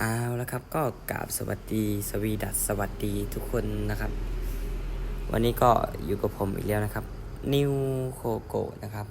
เอาแล้วครับก็กราบสวัสดีสวีดัสสวัสดีทุกคนนะครับ วันนี้ก็อยู่กับผมอีกแล้วนะครับนิวโคโกนะครับ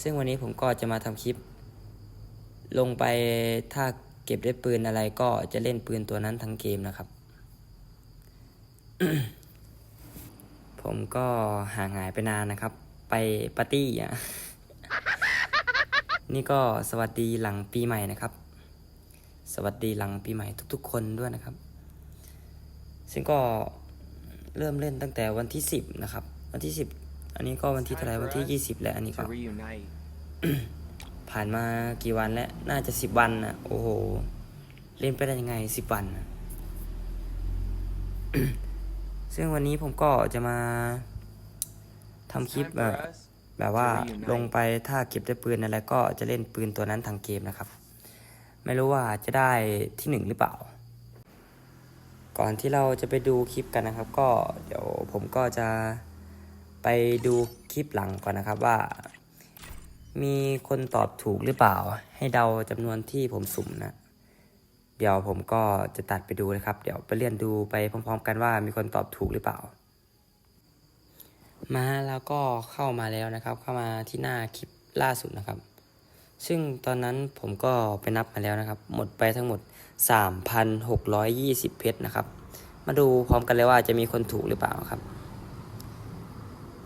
ซึ่งวันนี้ผมก็จะมาทำคลิป ลงไปถ้าเก็บได้ปืนอะไรก็จะเล่นปืนตัวนั้นทั้งเกมนะครับ ผมก็ห่างหายไปนานนะครับ ไปปาร์ตี้อะนี่ก็สวัสดีหลังปีใหม่นะครับ วัสดีหลังปีใหม่ทุกๆ คนด้วยนะครับ ซึ่งก็เริ่มเล่นตั้งแต่วันที่สิบนะครับ วันที่สิบอันนี้ก็วันที่เท่าไหร่วันที่ยี่สิบแล้วอันนี้ก็ to reunite. ผ่านมากี่วันแล้ว น่าจะสิบวันนะโอ้โห เล่นไปได้ยังไงสิบวันนะซึ่งวันนี้ผมก็จะมาทำคลิป Time แบ for บ us แบบว่า to reunite ลงไปถ้าเก็บได้ปืนอะไรก็จะเล่นปืนตัวนั้นทางเกมนะครับ ไม่รู้ว่าจะได้ที่หนึ่งหรือเปล่า ก่อนที่เราจะไปดูคลิปกันนะครับ ก็เดี๋ยวผมก็จะไปดูคลิปหลังก่อนนะครับว่า มีคนตอบถูกหรือเปล่า ให้เดาจำนวนที่ผมสุ่มนะ เดี๋ยวผมก็จะตัดไปดูนะครับ เดี๋ยวไปเรียนดูไปพร้อม ๆ กันว่ามีคนตอบถูกหรือเปล่า มาแล้วก็เข้ามาแล้วนะครับ เข้ามาที่หน้าคลิปล่าสุดนะครับ ซึ่งตอนนั้นผมก็ไปนับมาแล้วนะครับ หมดไปทั้งหมด 3,620 เพชรนะครับ มาดูพร้อมกันเลยว่าจะมีคนถูกหรือเปล่าครับ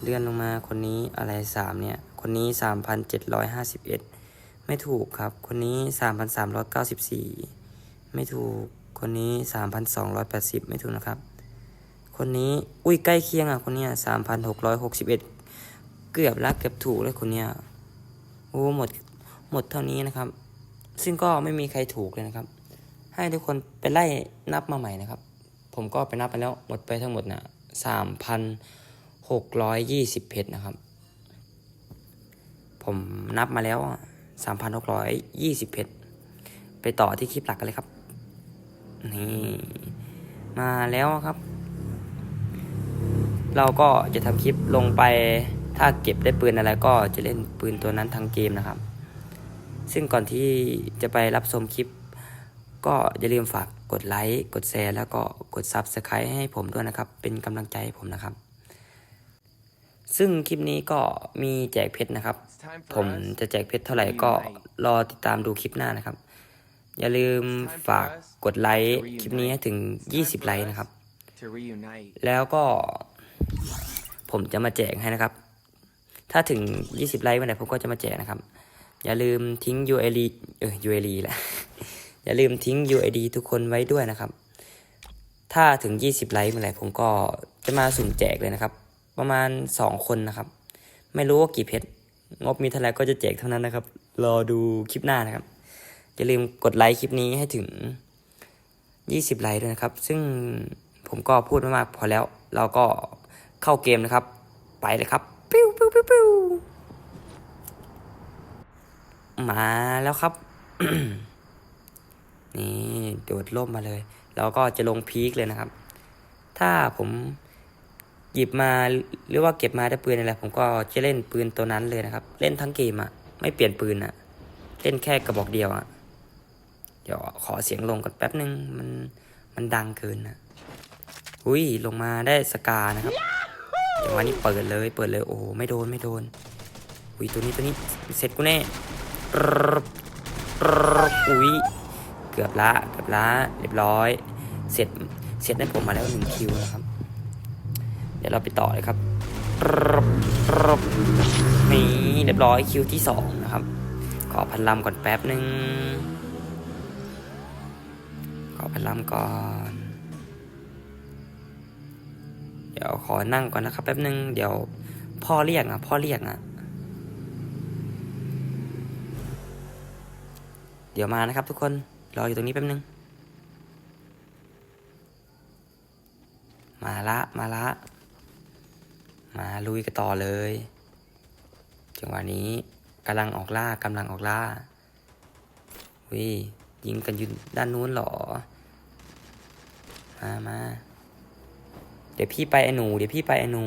เลื่อนลงมาคนนี้อะไรสามเนี่ย คนนี้ 3,751 ไม่ถูกครับ คนนี้ 3,394 ไม่ถูก คนนี้ 3,280 ไม่ถูกนะครับ คนนี้ อุ้ยใกล้เคียงอะ คนเนี้ย3,661 เกือบละเกือบถูกเลยคนเนี้ยโอ้หมด หมดเท่านี้นะครับ ซึ่งก็ไม่มีใครถูกเลยนะครับ ให้ทุกคนไปไล่นับมาใหม่นะครับ ผมก็ไปนับไปแล้วหมดไปทั้งหมดนะสามพันหกร้อยยี่สิบเพชรนะครับ ผมนับมาแล้วสามพันหกร้อยยี่สิบเพชรไปต่อที่คลิปหลักกันเลยครับ นี่ มาแล้วครับ เราก็จะทำคลิปลงไปถ้าเก็บได้ปืนอะไรก็จะเล่นปืนตัวนั้นทั้งเกมนะครับ ซึ่งก่อนที่จะไปรับชมคลิป ก็อย่าลืมฝากกดไลค์กดแชร์แล้วก็กด Subscribe ให้ผมด้วยนะครับ เป็นกำลังใจให้ผมนะครับ ซึ่งคลิปนี้ก็มีแจกเพชรนะครับ ผมจะแจกเพชรเท่าไหร่ก็รอติดตามดูคลิปหน้านะครับ อย่าลืมฝากกดไลค์คลิปนี้ให้ถึง 20 ไลค์นะครับ แล้วก็ผมจะมาแจกให้นะครับ ถ้าถึง 20 ไลค์วันไหนผมก็จะมาแจกนะครับ อย่าลืมทิ้ง UID เออ UID แหละอย่าลืมทิ้ง UID ทุกคนไว้ด้วยนะครับ ถ้าถึง 20 ไลค์เมื่อไหร่ผมก็จะมาสุ่มแจกเลยนะครับ ประมาณ 2 คนนะครับ ไม่รู้ว่ากี่เพชรงบมีเท่าไหร่ก็จะแจกเท่านั้นนะครับ รอดูคลิปหน้านะครับ อย่าลืมกดไลค์คลิปนี้ให้ถึง 20 ไลค์ด้วยนะครับ ซึ่งผมก็พูดมามากพอแล้ว เราก็เข้าเกมนะครับ ไปเลยครับ ปิ้วปิ้วปิ้วปิ้ว มาแล้วครับ นี่โดดร่มมาเลย แล้วก็จะลงพีคเลยนะครับ ถ้าผมหยิบมาหรือว่าเก็บมาได้ปืนอะไรผมก็จะเล่นปืนตัวนั้นเลยนะครับ เล่นทั้งเกมอะไม่เปลี่ยนปืนอะเล่นแค่กระบอกเดียวอะเดี๋ยวขอเสียงลงก่อนแป๊บนึงมันมันดังเกินนะอุ้ยลงมาได้สกานะครับเดี๋ยววันนี้เปิดเลย เปิดเลยโอ้โหไม่โดนไม่โดนอุ้ยตัวนี้ตัวนี้เสร็จกูแน่ อุ้ยเกือบละเกือบละเรียบร้อย เสร็จเสร็จได้ผมมาแล้วหนึ่งคิวนะครับ เดี๋ยวเราไปต่อเลยครับนี่เรียบร้อยคิวที่สองนะครับ ขอพันลำก่อนแป๊บหนึ่งขอพันลำก่อน เดี๋ยวขอนั่งก่อนนะครับ แป๊บหนึ่งเดี๋ยวพ่อเรียกอะพ่อเรียกอะ เดี๋ยวมานะครับทุกคน รออยู่ตรงนี้แป๊บนึง มาละ มาละ มาลุยกันต่อเลย จังหวะนี้กำลังออกล่ากำลังออกล่าวิยิงกันอยู่ด้านนู้นหรอ มามา เดี๋ยวพี่ไปไอ้หนู เดี๋ยวพี่ไปไอ้หนู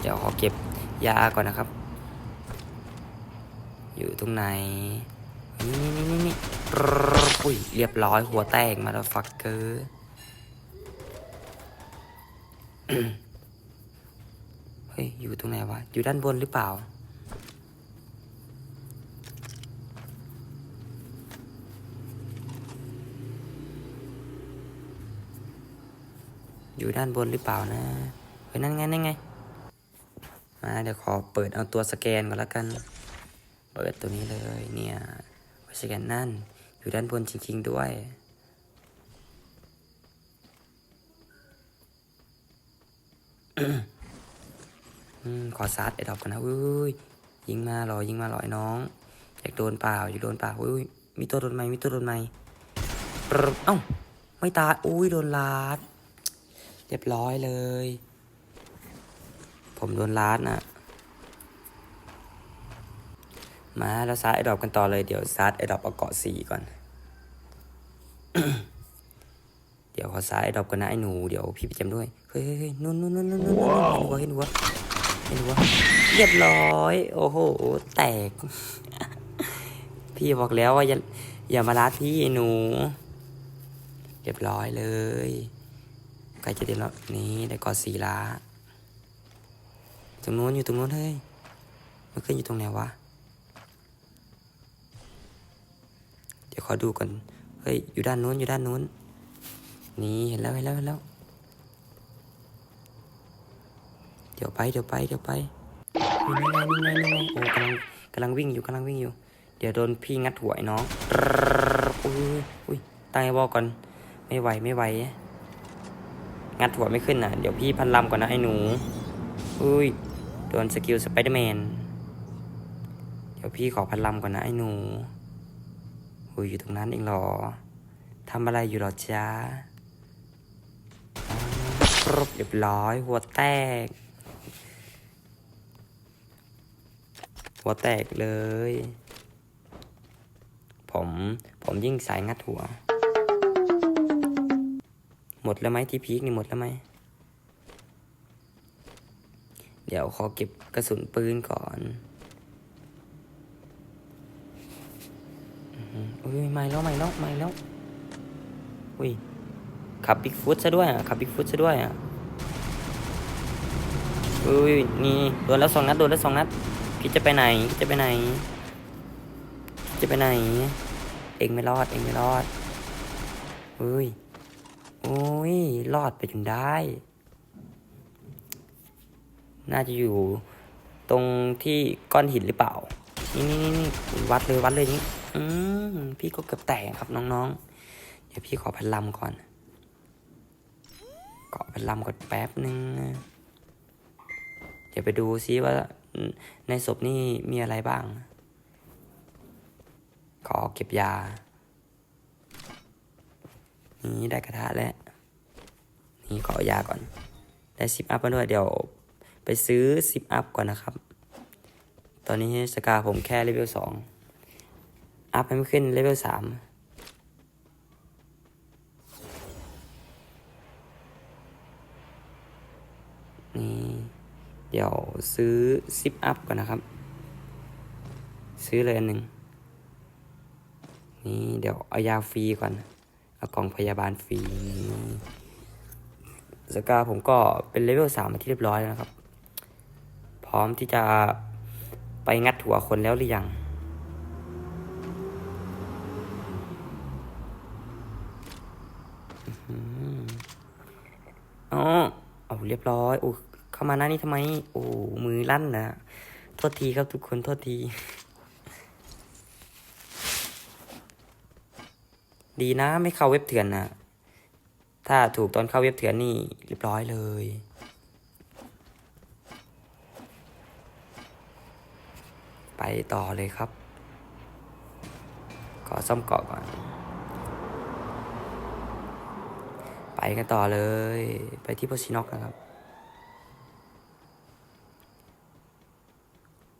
เดี๋ยวขอเก็บยาก่อนนะครับ อยู่ตรงไหน นี่นี่นี่นี่อุ้ยเรียบร้อยหัวแตกมาแล้วฟักเกอร์เฮ้ย อยู่ตรงไหนวะ อยู่ด้านบนหรือเปล่า อยู่ด้านบนหรือเปล่านะเฮ้ยนั่นไงนั่นไงมาเดี๋ยวขอเปิดเอาตัวสแกนก่อนแล้วกัน เปิดตัวนี้เลยเนี่ยสแกนนั่น อยู่ด้านบนจริง ๆ ด้วยอืมขอซัดไอ้ดอกกันนะอุ้ยยิงมาหรอยิงมาหรอไอ้น้อง อยากโดนเปล่าอยากโดนเปล่าอุ้ยมีตัวโดนไหมมีตัวโดนไหมเอ้าไม่ตายอุ้ยโดนลาด เรียบร้อยเลย ผมโดนลาดน่ะ มาแล้วซัดไอดอกกันต่อเลยเดี๋ยวซัดไอดอกเอาเกาะสี่ก่อน เดี๋ยวขอซัดไอดอกกันนะไอหนูเดี๋ยวพี่ไปจำด้วย เฮ้ยเฮ้ยนู่นนู่นนู่นนู่นนู่นเห็นหัวเห็นหัวเห็นหัวเรียบร้อย โอ้โห แตก พี่บอกแล้วว่าอย่าอย่ามาลัดพี่หนู เรียบร้อยเลยใกล้จะเต็มแล้วนี่ได้เกอสีละตรงนู้นอยู่ตรงนู้นเฮ้ยมันขึ้นอยู่ตรงไหนวะ ดี๋ยวขอดูก่อนเฮ้ยอยู่ด้านนู้นอยู่ด้านนู้น นี่เห็นแล้วเห็นแล้วเห็นแล้ว เดี๋ยวไปเดี๋ยวไปเดี๋ยวไปนี่ไงนี่ไงนี่ไงโอ้กำลังกำลังวิ่งอยู่กำลังวิ่งอยู่ เดี๋ยวโดนพี่งัดหัวไอ้น้องอุ้ยอุ้ยตั้งไอ้บอกก่อน ไม่ไหวไม่ไหว งัดหัวไม่ขึ้นน่ะ เดี๋ยวพี่พันลำก่อนนะไอ้หนู อุ้ยโดนสกิลสไปเดอร์แมน เดี๋ยวพี่ขอพันลำก่อนนะไอ้หนู อุ้ยอยู่ตรงนั้นเองหรอทำอะไรอยู่หรอจ้าครบเรียบร้อย หัวแตก หัวแตกเลย ผม ผมยิ่งสายงัดหัว หมดแล้วไหมที่พีคนี่หมดแล้วไหม เดี๋ยวขอเก็บกระสุนปืนก่อน อุ้ยไม่แล้วไม่แล้วไม่แล้วอุ้ยขับบิ๊กฟุตซะด้วยอะขับบิ๊กฟุตซะด้วยอะอุ้ยนี่โดนแล้วสองนัดโดนแล้วสองนัดพี่จะไปไหนพี่จะไปไหน จะไปไหน เองไม่รอดเองไม่รอดอุ้ยโอ้ยรอดไปจนได้ น่าจะอยู่ตรงที่ก้อนหินหรือเปล่า นี่นี่นี่วัดเลยวัดเลยนี่ อืมพี่ก็เกือบแตกครับน้องๆ เดี๋ยวพี่ขอพันลำก่อน เกาะพันลำก่อนแป๊บนึงเดี๋ยวไปดูซิว่าในศพนี่มีอะไรบ้าง ขอเก็บยา นี่ได้กระทะแล้ว นี่ขอยาก่อน ได้สิบอัพมาด้วย เดี๋ยวไปซื้อสิบอัพก่อนนะครับ ตอนนี้สกาผมแค่เลเวลสอง อัพให้มันขึ้นเลเวลสามนี่ เดี๋ยวซื้อซิปอัพก่อนนะครับ ซื้อเลยอันหนึ่งนี่ เดี๋ยวเอายาฟรีก่อน เอากล่องพยาบาลฟรีสกาผมก็เป็นเลเวลสามมาที่เรียบร้อยแล้วนะครับ พร้อมที่จะไปงัดหัวคนแล้วหรือยัง อื้อหืออ๋อ เรียบร้อยโอ้เข้ามาหน้านี่ทำไม โอ้มือลั่นนะโทษทีครับทุกคนโทษที ดีนะไม่เข้าเว็บเถื่อนนะถ้าถูกตอนเข้าเว็บเถื่อนนี่เรียบร้อยเลยไปต่อเลยครับ ขอซ่อมเกาะก่อน ไปกันต่อเลย ไปที่โพชินอกนะครับ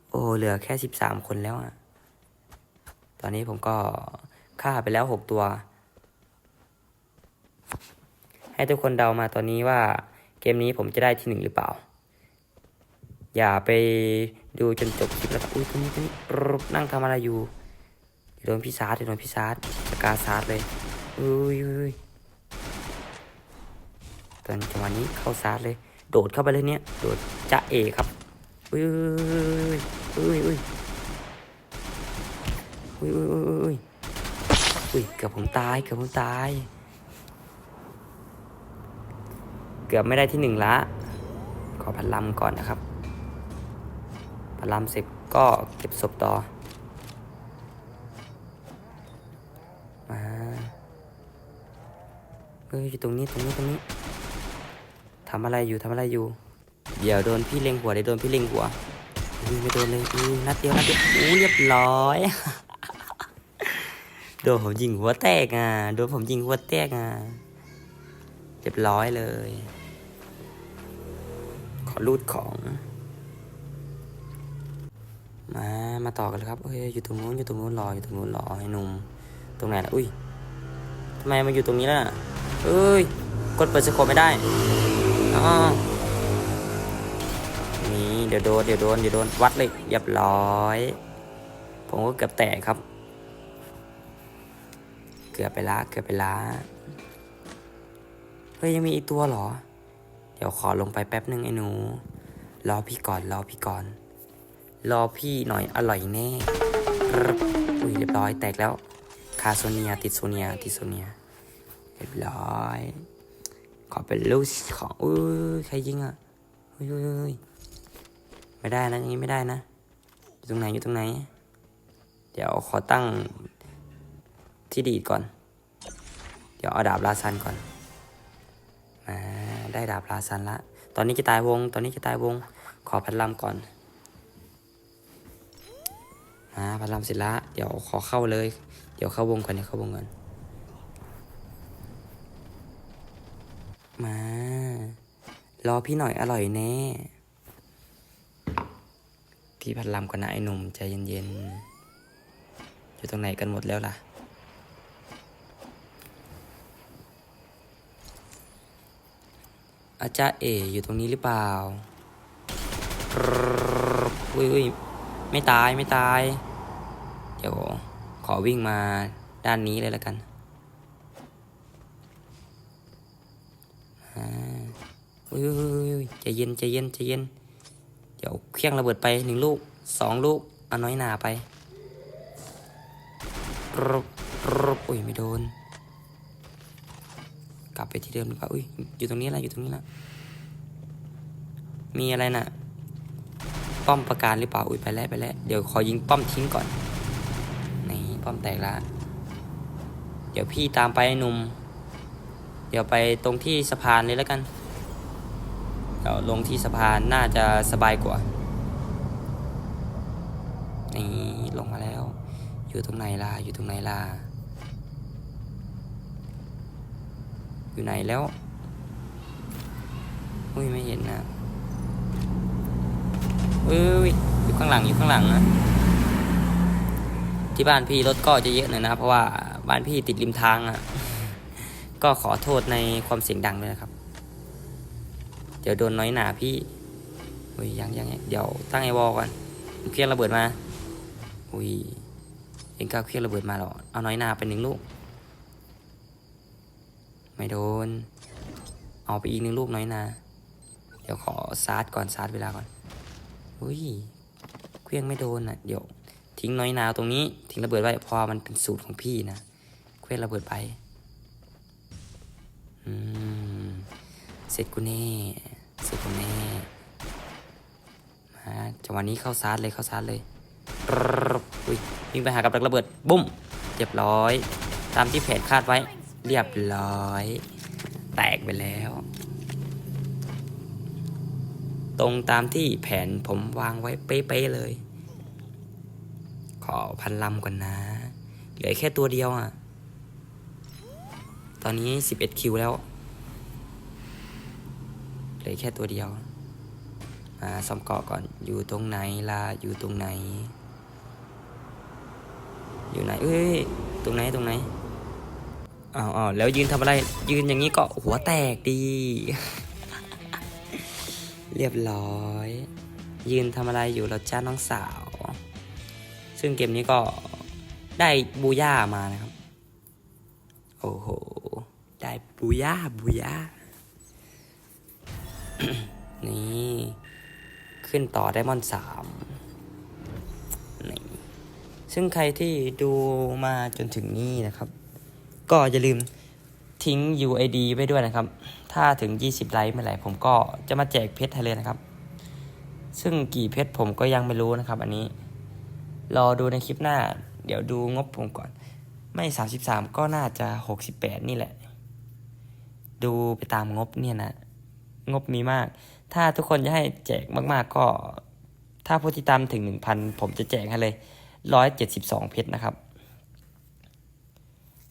โอ้เหลือแค่สิบสามคนแล้วอะตอนนี้ผมก็ฆ่าไปแล้วหกตัว ให้ทุกคนเดามาตอนนี้ว่าเกมนี้ผมจะได้ที่หนึ่งหรือเปล่า อย่าไปดูจนจบคลิปแล้วอุ้ยตรงนี้ตรงนี้นั่งทำอะไรอยู่โดนพี่ซาร์ดโดนพี่ซาร์ดสกาซาร์ดเลยอุ้ย ตอนจังหวะนี้เข้าซาร์ดเลย โดดเข้าไปเลยเนี่ยโดดจะเอครับอุ้ยอุ้ยอุ้ยอุ้ยอุ้ยอุ้ยอุ้ยอุ้ยอุ้ยเกือบผมตายเกือบผมตาย เกือบไม่ได้ที่หนึ่งละขอพันลำก่อนนะครับพันลำเสร็จก็เก็บศพต่อมาเอ้ยอยู่ตรงนี้ตรงนี้ตรงนี้ ทำอะไรอยู่ทำอะไรอยู่ เดี๋ยวโดนพี่เล็งหัวเดี๋ยวโดนพี่เล็งหัวอุ้ยไม่โดนเลยอุ้ยนัดเดียวนัดเดียวอู้เรียบร้อยโดนผมยิงหัวแตกอะโดนผมยิงหัวแตกอะเรียบร้อยเลย ขอรูดของ มามาต่อกันเลยครับเฮ้ยอยู่ตรงนู้นอยู่ตรงนู้นรออยู่ตรงนู้นรอให้หนุ่มตรงไหนล่ะอุ้ยทำไมมาอยู่ตรงนี้ล่ะเอ้ยกดเปิดสโคปไม่ได้ อ๋อนี่เดี๋ยวโดนเดี๋ยวโดนเดี๋ยวโดนวัดเลยเรียบร้อย ผมก็เกือบแตกครับ เกือบไปละเกือบไปละเฮ้ยยังมีอีกตัวเหรอ เดี๋ยวขอลงไปแป๊บนึงไอ้หนู รอพี่ก่อนรอพี่ก่อน รอพี่หน่อยอร่อยแน่อุ้ยเรียบร้อยแตกแล้ว คาโซเนียติดโซเนียติดโซเนียเรียบร้อย ขอเป็นลูกของอุ้ยใครยิงอะอุ้ยอุ้ยไม่ได้นะอย่างนี้ไม่ได้นะ อยู่ตรงไหนอยู่ตรงไหน เดี๋ยวขอตั้งที่ดีดก่อน เดี๋ยวเอาดาบลาซันก่อนอ่าได้ดาบลาซันละ ตอนนี้จะตายวง ตอนนี้จะตายวง ขอพันลำก่อนมาพันลำเสร็จละ เดี๋ยวขอเข้าเลย เดี๋ยวเข้าวงก่อนเดี๋ยวเข้าวงก่อน มา รอพี่หน่อยอร่อยแน่ พี่พันลำก่อนนะไอ้หนุ่มใจเย็นๆ อยู่ตรงไหนกันหมดแล้วล่ะ อาจารย์เออยู่ตรงนี้หรือเปล่าอุ้ยอุ้ยไม่ตายไม่ตาย เดี๋ยวขอวิ่งมาด้านนี้เลยแล้วกันอ่า อุ้ยใจเย็นใจเย็นใจเย็น เดี๋ยวเครื่องระเบิดไปหนึ่งลูกสองลูกเอาน้อยหนาไปรบรบอุ้ยไม่โดน กลับไปที่เดิมดีกว่าอุ้ยอยู่ตรงนี้แหละอยู่ตรงนี้แหละมีอะไรน่ะ ป้อมประการหรือเปล่าอุ้ยไปแล้วไปแล้วเดี๋ยวขอยิงป้อมทิ้งก่อนนี่ป้อมแตกละเดี๋ยวพี่ตามไปหนุ่ม เดี๋ยวไปตรงที่สะพานเลยแล้วกัน เดี๋ยวลงที่สะพานน่าจะสบายกว่า นี่ลงมาแล้ว อยู่ตรงไหนล่ะ อยู่ตรงไหนล่ะ อยู่ไหนแล้ว อุ้ยไม่เห็นนะอุ้ยอยู่ข้างหลังอยู่ข้างหลังนะที่บ้านพี่รถก็จะเยอะหน่อยนะ เพราะว่าบ้านพี่ติดริมทางอะ่ะ ก็ขอโทษในความเสียงดังด้วยนะครับ ดี๋ยวโดนน้อยหนาพี่อุ้ยยังยังเดี๋ยวตั้งไอวอลก่อนเครื่องระเบิดมาอุ้ยเอ็งก้าเครื่องระเบิดมาหรอเอาน้อยหนาไปหนึ่งลูก ไม่โดน เอาไปอีกหนึ่งลูกน้อยนาเดี๋ยวขอซาร์จก่อนซาร์จเวลาก่อนอุ้ยเครื่องไม่โดนอะเดี๋ยวทิ้งน้อยนาตรงนี้ทิ้งระเบิดไว้พอมันเป็นสูตรของพี่นะเครื่องระเบิดไปอืมเสร็จกูแน่ สร็จกูแน่มาจังหวะนี้เข้าซาร์เลยเข้าซาร์เลยอุ้ยวิ่งไปหากับดักระเบิด บุ้มเรียบร้อย ตามที่แผนคาดไว้ เรียบร้อย แตกไปแล้ว ตรงตามที่แผนผมวางไว้เป๊ะๆเลย ขอพันลำก่อนนะ เหลือแค่ตัวเดียวอะ ตอนนี้ 11 คิวแล้ว เหลือแค่ตัวเดียว มาซ่อมเกาะก่อน อยู่ตรงไหนล่ะอยู่ตรงไหน อยู่ไหน เอ้ย ตรงไหนตรงไหนอ้าวอ้าวแล้วยืนทำอะไร ยืนอย่างนี้ก็หัวแตกดี เรียบร้อย ยืนทำอะไรอยู่เราจ้าน้องสาว ซึ่งเกมนี้ก็ได้บูย่ามานะครับ โอ้โห ได้บูย่าบูย่า นี่ ขึ้นต่อไดมอนด์สามนี่ซึ่งใครที่ดูมาจนถึงนี่นะครับ ก็อย่าลืมทิ้ง UID ไว้ด้วยนะครับ ถ้าถึง 20 ไลค์เมื่อไหร่ผมก็จะมาแจกเพชรให้เลยนะครับ ซึ่งกี่เพชรผมก็ยังไม่รู้นะครับ อันนี้ รอดูในคลิปหน้า เดี๋ยวดูงบผมก่อน ไม่ 33 ก็น่าจะ 68 นี่แหละ ดูไปตามงบเนี่ยนะ งบมีมาก ถ้าทุกคนจะให้แจกมาก ๆ ก็ถ้าผู้ที่ตามถึง 1,000 ผมจะแจกให้เลย172 เพชรนะครับ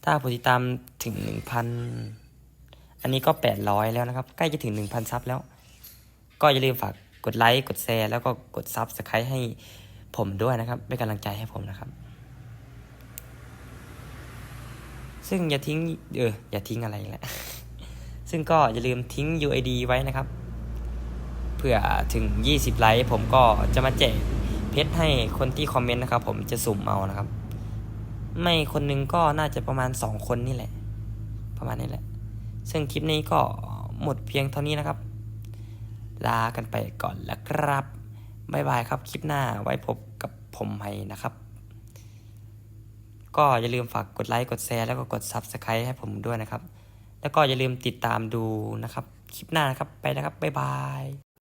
ถ้าผู้ที่ตามถึง 1,000 อันนี้ก็ 800 แล้วนะครับ ใกล้จะถึง 1,000 ซับแล้ว ก็อย่าลืมฝากกดไลค์ กดแชร์ แล้วก็กดซับสไครต์ให้ผมด้วยนะครับ เป็นกำลังใจให้ผมนะครับ ซึ่งอย่าทิ้ง เออ อย่าทิ้งอะไรอีกแล้ว ซึ่งก็อย่าลืมทิ้ง UID ไว้นะครับ เพื่อถึง 20 ไลค์ผมก็จะมาแจกเพชรให้คนที่คอมเมนต์นะครับ ผมจะสุ่มเอานะครับ ไม่คนหนึงก็น่าจะประมาณ 2 คนนี่แหละ ประมาณนี้แหละ ซึ่งคลิปนี้ก็หมดเพียงเท่านี้นะครับ ลากันไปก่อนแล้วครับบ๊ายบายครับคลิปหน้าไว้พบกับผมใหม่นะครับ ก็อย่าลืมฝากกดไลค์กดแชร์แล้วก็กด Subscribe ให้ผมด้วยนะครับ แล้วก็อย่าลืมติดตามดูนะครับ คลิปหน้านะครับไปแล้วครับ บ๊ายบาย